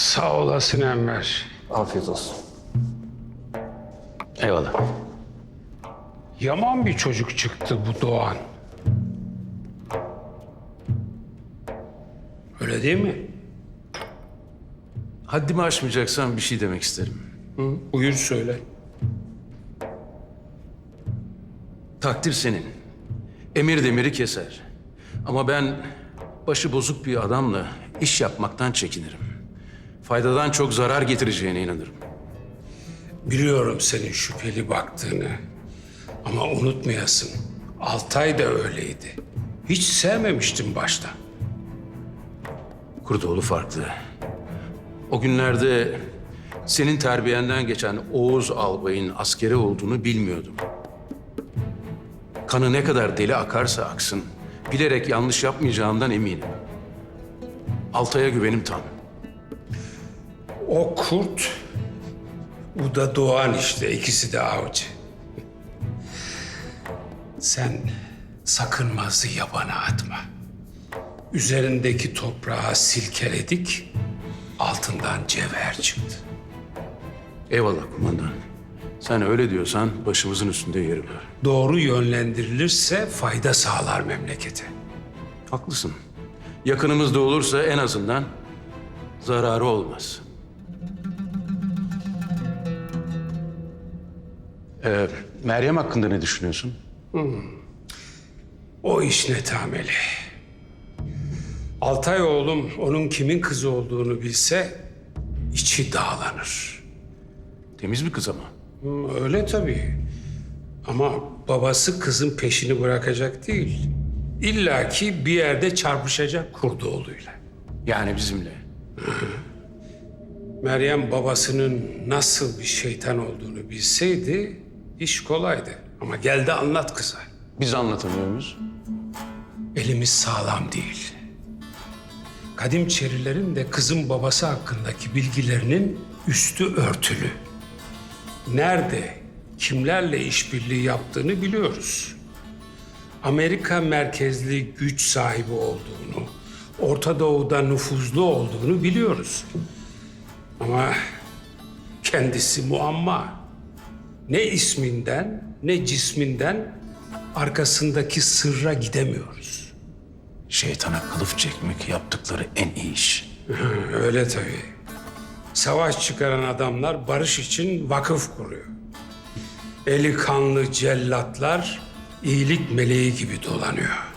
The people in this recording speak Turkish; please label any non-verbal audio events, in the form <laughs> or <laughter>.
Sağ olasın Enver. Afiyet olsun. Eyvallah. Yaman bir çocuk çıktı bu Doğan. Öyle değil mi? Haddimi aşmayacaksan bir şey demek isterim. Hı? Buyur söyle. Takdir senin. Emir demiri keser. Ama ben başı bozuk bir adamla iş yapmaktan çekinirim. Faydadan çok zarar getireceğine inanırım. Biliyorum senin şüpheli baktığını. Ama unutmayasın. Altay da öyleydi. Hiç sevmemiştim başta. Kurdoğlu farklı. O günlerde senin terbiyenden geçen Oğuz Albay'ın askeri olduğunu bilmiyordum. Kanı ne kadar deli akarsa aksın, bilerek yanlış yapmayacağından eminim. Altay'a güvenim tam. O kurt, bu da Doğan işte. ikisi de avcı. Sen sakınmazı yabana atma. Üzerindeki toprağı silkeledik, altından cevher çıktı. Eyvallah kumandan. Sen öyle diyorsan başımızın üstünde yeri var. Doğru yönlendirilirse fayda sağlar memlekete. Haklısın. Yakınımızda olursa en azından zararı olmaz. Ee, Meryem hakkında ne düşünüyorsun? O iş ne tameli. Altay oğlum onun kimin kızı olduğunu bilse içi dağlanır. Temiz bir kız ama. Hı, Öyle tabii. Ama babası kızın peşini bırakacak değil. İlla ki bir yerde çarpışacak Kurdoğlu'yla. Yani bizimle. Meryem babasının nasıl bir şeytan olduğunu bilseydi iş kolaydı. Ama gel de anlat kıza. Biz anlatamıyor muyuz? Elimiz sağlam değil. Kadim Çerilerin de kızın babası hakkındaki bilgilerinin üstü örtülü. Nerede, kimlerle işbirliği yaptığını biliyoruz. Amerika merkezli güç sahibi olduğunu, Orta Doğu'da nüfuzlu olduğunu biliyoruz. Ama kendisi muamma. Ne isminden ne cisminden arkasındaki sırra gidemiyoruz. Şeytana kılıf çekmek yaptıkları en iyi iş. <laughs> Öyle tabii. Savaş çıkaran adamlar barış için vakıf kuruyor. Eli kanlı cellatlar iyilik meleği gibi dolanıyor.